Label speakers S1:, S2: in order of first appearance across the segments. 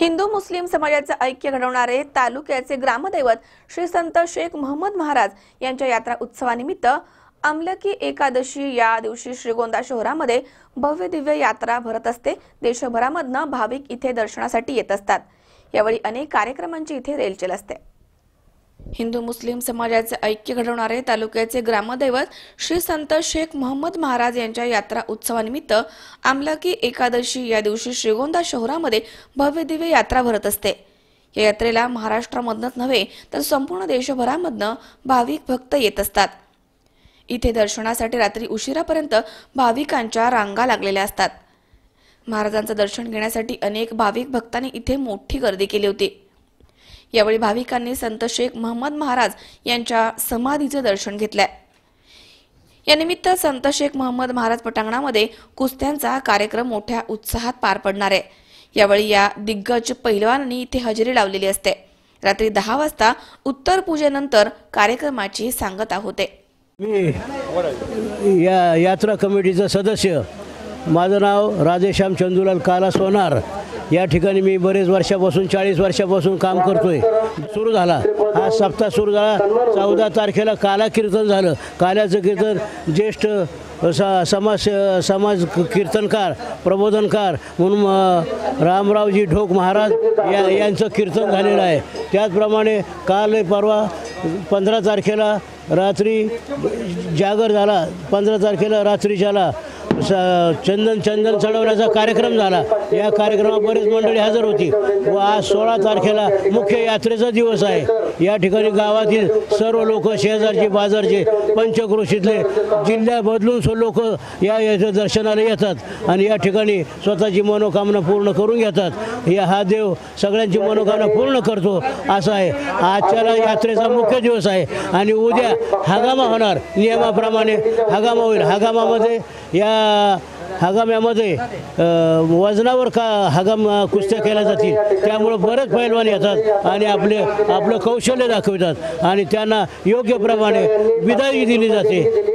S1: हिंदू मुस्लिम समाजाचं ऐक्य घडवणारे तालुक्याचे ग्रामदैवत श्री संत शेख महम्मद महाराज यांच्या यात्रा उत्सवानिमित्त आमलकी एकादशी या दिवशी श्रीगोंदा शहरामध्ये भव्य दिव्य यात्रा भरत असते. देशभरामधनं भाविक इथे दर्शनासाठी येत असतात. यावेळी अनेक कार्यक्रमांची इथे रेलचेल असते. हिंदू मुस्लिम समाजाचे ऐक्य घडवणारे तालुक्याचे ग्रामदैवत श्री संत शेख मोहम्मद महाराज यांच्या यात्रा उत्सवानिमित्त आमलाकी एकादशी या दिवशी श्रीगोंदा शहरामध्ये भव्य दिव्य यात्रा भरत असते. या यात्रेला महाराष्ट्रामधनच नव्हे तर संपूर्ण देशभरामधनं भाविक भक्त येत असतात. इथे दर्शनासाठी रात्री उशिरापर्यंत भाविकांच्या रांगा लागलेल्या असतात. महाराजांचं दर्शन घेण्यासाठी अनेक भाविक भक्तांनी इथे मोठी गर्दी केली होती. यावेळी भाविकांनी संत शेख महम्मद महाराज यांच्या समाधीचे दर्शन घेतलंय. यानिमित्त संत शेख महम्मद महाराज पटांगणामध्ये कुस्त्यांचा कार्यक्रम मोठ्या उत्साहात पार पडणार आहे. यावेळी या दिग्गज पैलवानांनी इथे हजेरी लावलेली असते. रात्री दहा वाजता उत्तर पूजेनंतर कार्यक्रमाची सांगता होते.
S2: मी या यात्रा कमिटीचा सदस्य माझं नाव राधेश्याम चंदुलाल काला सोनार. या ठिकाणी मी बरेच वर्षापासून चाळीस वर्षापासून काम करतोय. सुरू झाला. हा सप्ताह सुरू झाला. चौदा तारखेला काला कीर्तन झालं. काल्याचं कीर्तन ज्येष्ठ स समाज समाज कीर्तनकार प्रबोधनकार म्हणून रामरावजी ढोक महाराज या यांचं कीर्तन झालेलं आहे. त्याचप्रमाणे काल परवा पंधरा तारखेला रात्री जागर झाला. पंधरा तारखेला रात्रीच्याला स चंदन चंदन चढवण्याचा कार्यक्रम झाला. या कार्यक्रमात बरीच मंडळी हजर होती. व आज सोळा तारखेला मुख्य यात्रेचा दिवस आहे. या ठिकाणी गावातील सर्व लोक शेजारचे बाजारचे पंचक्रोशीतले जिल्ह्या बदलून लोक या याच्या दर्शनाला येतात आणि या ठिकाणी स्वतःची मनोकामना पूर्ण करून घेतात. या हा देव सगळ्यांची मनोकामना पूर्ण करतो. असं आहे. आजच्याला यात्रेचा मुख्य दिवस आहे. आणि उद्या हगामा होणार. नियमाप्रमाणे हगामा होईल. हगामामध्ये या हगाम्यामध्ये वजनावर का हगाम कुस्त्या केल्या जातील? त्यामुळं बरेच पैलवान येतात आणि आपले आपलं कौशल्य दाखवतात आणि त्यांना योग्य प्रमाणे विदाई दिली जाते.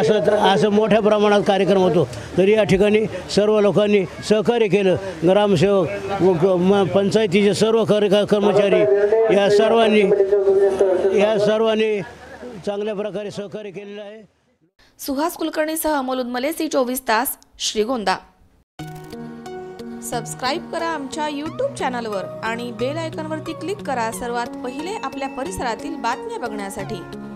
S2: असं असं मोठ्या प्रमाणात कार्यक्रम होतो. तरी या ठिकाणी सर्व लोकांनी सहकार्य केलं. ग्रामसेवक म- पंचायतीचे सर्व कार्य कर्मचारी या सर्वांनी या सर्वांनी चांगल्या प्रकारे सहकार्य केलेलं आहे.
S1: सुहास कुलकर्णीसह अमोल उदमले सी चोवीस तास श्रीगोंदा. सबस्क्राईब करा आमच्या यूट्यूब चॅनलवर आणि बेल आयकॉनवरती क्लिक करा सर्वात पहिले आपल्या परिसरातील बातम्या बघण्यासाठी.